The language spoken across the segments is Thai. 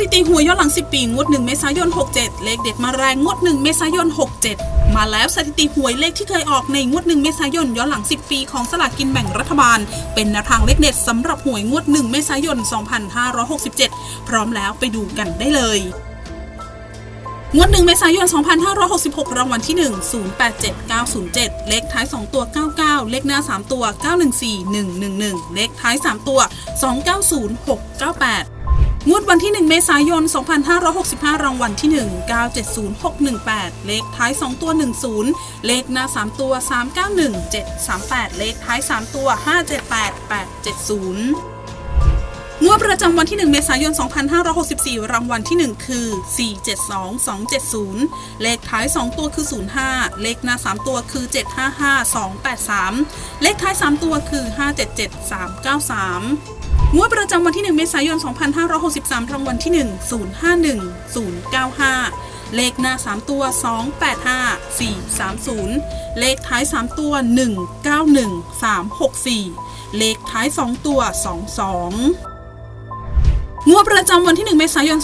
ถิติหวยย้อนหลัง 10 ปี งวด 1 เมษายน 67 เลขเด็ดมาแรงงวด 1 เมษายน 67 มาแล้วสถิติหวยเลขที่เคยออกในงวด 1 เมษายนย้อนหลัง 10 ปีของสลากกินแบ่งรัฐบาล เป็นแนวทางเลขเด็ดสำหรับหวยงวด 1 เมษายน 2567 พร้อมแล้วไปดูกันได้เลยงวด1เมษายน 2566 รางวัลที่ 1 087907 เลขท้าย 2 ตัว 99 เลขหน้า 3 ตัว974111 เลขท้าย 3 ตัว 290698 งวดวันที่ 1 เมษายน 2565 รางวัลที่ 1 970618 เลขท้าย 2 ตัว 10 เลขหน้า 3 ตัว 391738 เลขท้าย 3 ตัว 578870งวดประจำวันที่ 1 เมษายน 2564 รางวัลที่ 1 คือ 472270 เลขท้าย 2 ตัวคือ 05 เลขหน้า 3 ตัวคือ 755283 เลขท้าย 3 ตัวคือ 577393 งวดประจำวันที่ 1 เมษายน 2563 รางวัลที่ 1 051095 เลขหน้า 3 ตัว 285 430 เลขท้าย 3 ตัว 191 364 เลขท้าย 2 ตัว 22งวดประจำวันที่ 1 เมษายน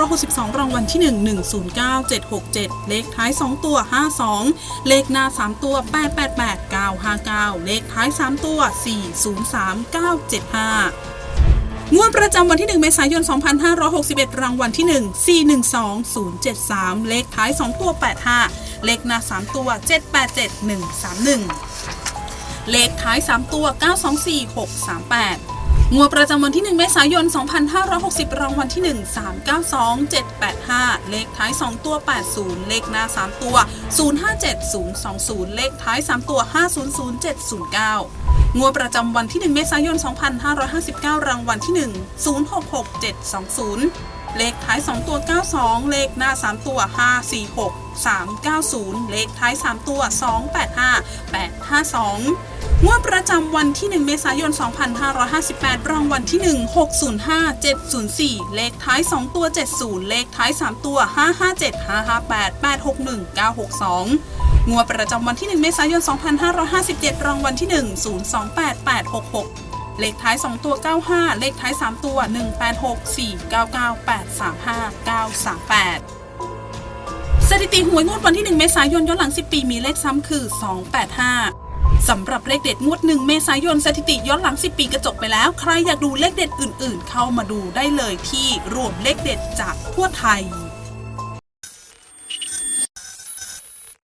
2562 รางวัลที่ 1 109767 เลขท้าย 2 ตัว 52 เลขหน้า 3 ตัว 888 959 เลขท้าย 3 ตัว 403 975 งวดประจำวันที่ 1 เมษายน 2561 รางวัลที่ 1 412073 เลขท้าย 2 ตัว 85 เลขหน้า 3 ตัว 787131 เลขท้าย 3 ตัว 924638 งวดประจำวันที่ 1 เมษายน 2560 รางวัลที่ 1 392785 เลขท้าย 2 ตัว 80 เลขหน้า 3 ตัว 057020 เลขท้าย 3 ตัว 500709 งวดประจำวันที่ 1 เมษายน 2559 รางวัลที่ 1 066720 เลขท้าย 2 ตัว 92 เลขหน้า 3 ตัว 546 390 เลขท้าย 3 ตัว 285 852 งวดประจำวันที่ 1 เมษายน 2558 รางวัลที่ 1 605 704 เลขท้าย 2 ตัว 70 เลขท้าย 3 ตัว 557 558 861 962 งวดประจำวันที่ 1 เมษายน 2557 รางวัลที่ 1 028 866 เลขท้าย 2 ตัว 95 เลขท้าย 3 ตัว 186 499 835 938สถิติหวยงวดวันที่ 1 เมษายนย้อนหลัง 10 ปีมีเลขซ้ำคือ 285 สำหรับเลขเด็ดงวดหนึ่งเมษายนสถิติย้อนหลัง 10 ปีกระจกไปแล้ว ใครอยากดูเลขเด็ดอื่นๆ เข้ามาดูได้เลยที่รวมเลขเด็ดจากทั่วไทย